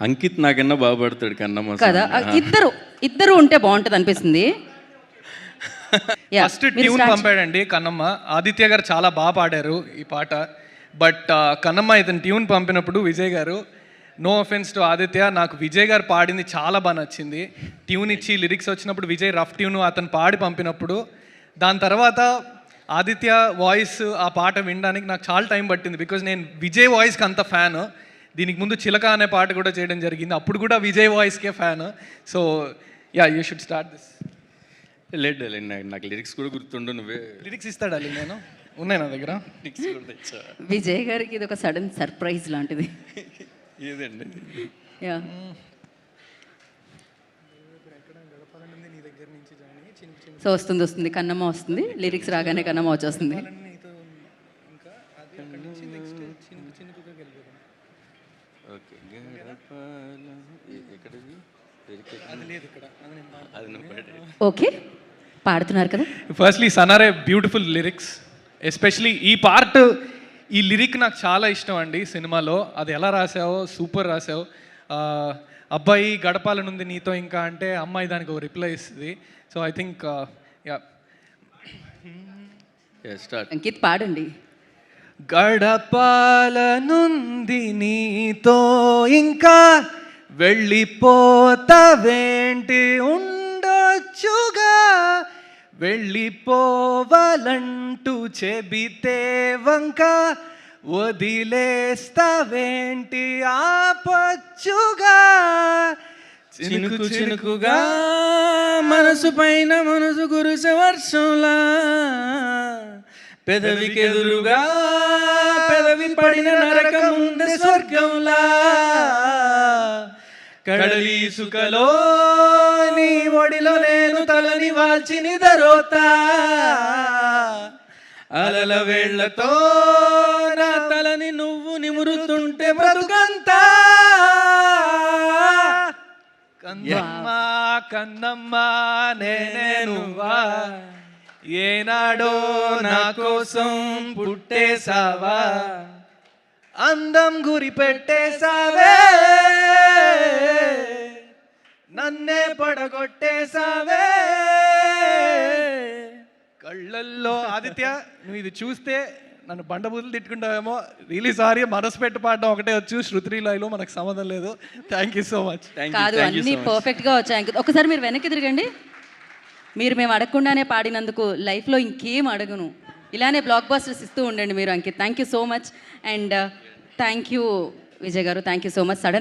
అంకిత్ నాకన్నా బాగా పాడతాడు కన్నమ్మ కదా ఇద్దరు ఇద్దరు ఉంటే బాగుంటుంది అనిపిస్తుంది. ఫస్ట్ ట్యూన్ పంపాడండి కన్నమ్మ. ఆదిత్య గారు చాలా బాగా పాడారు ఈ పాట. బట్ కన్నమ్మ ఇతను ట్యూన్ పంపినప్పుడు విజయ్ గారు నో అఫెన్స్ టు ఆదిత్య నాకు విజయ్ గారు పాడింది చాలా బాగా నచ్చింది. ట్యూన్ ఇచ్చి లిరిక్స్ వచ్చినప్పుడు విజయ్ రఫ్ ట్యూన్ అతను పాడి పంపినప్పుడు దాని తర్వాత ఆదిత్య వాయిస్ ఆ పాట వినడానికి నాకు చాలా టైం పట్టింది. బికాజ్ నేను విజయ్ వాయిస్కి అంత ఫ్యాన్ దీనికి ముందు చిలక అనే పాట కూడా చేయడం జరిగింది. అప్పుడు కూడా Vijay వాయిస్కే fan. So ya you should start this లేదు నాకు లిరిక్స్ కూడా గుర్తుండు నువ్వే. లిరిక్స్ ఇస్తాడా నేను? ఉన్నాయి నా దగ్గర. విజయ్ గారికి ఇది ఒక సడన్ సర్ప్రైజ్ లాంటిది. ఏదండి యా సో వస్తుంది వస్తుంది. కన్నమ్మ వస్తుంది. లిరిక్స్ రాగానే కన్నమ్మ వచ్చేస్తుంది. ఓకే. పాడుతున్నారు కదా? ఫస్ట్లీ సనారే బ్యూటిఫుల్ లిరిక్స్ ఎస్పెషలీ ఈ పార్ట్ ఈ లిరిక్ నాకు చాలా ఇష్టం అండి సినిమాలో. అది ఎలా రాసావో? సూపర్ రాసావు. అబ్బాయి గడపాలనుంది నీతో ఇంకా అంటే అమ్మాయి దానికి ఒక రిప్లై ఇస్తుంది. So I think ya. Ankit పాడండి. గడపాలనుంది నీతో ఇంకా వెళ్ళిపోతావేంటి ఉండొచ్చుగా? వెళ్ళిపోవాలంటూ చెబితే వంక వదిలేస్తావేంటి ఆపచ్చుగా? చినుకు చినుకుగా మనసు పైన మనసు కురిసే వర్షంలా పెదవికి ఎదురుగా పెదవి పడిన నరకం ఉంది స్వర్గంలా. కడలి ఇసుకలో నీ ఒడిలో నేను తలని వాల్చి నిదరోతా. అలల వేళ్ళతో నా తలని నువ్వు నిమురుతుంటే బ్రతుకంతా. కందమ్మా కందమ్మా నేనే నువ్వా? ఏనాడో నా కోసం పుట్టేసావా అందం గురి పెట్టేసావే నన్నే పడగొట్టేసావే కళ్ళల్లో ఆదిత్య నువ్వు ఇది చూస్తే నన్ను బండబూతులు తిట్టుకుంటావేమో. రిలీ సారీ మనసు పెట్టి పాడడం ఒకటే వచ్చు. శృతి లైలో మనకు సంబంధం లేదు. Thank you so much Thank you, కాదు thank you అన్ని so much. పర్ఫెక్ట్గా వచ్చాయి. ఒకసారి మీరు వెనక్కి తిరగండి. మీరు మేము అడగకుండానే పాడినందుకు లైఫ్లో ఇంకేం అడగను. ఇలానే బ్లాక్ బాస్టర్స్ ఇస్తూ ఉండండి మీరు Ankit. Thank you so much and thank you Vijay గారు. Thank you so much sudden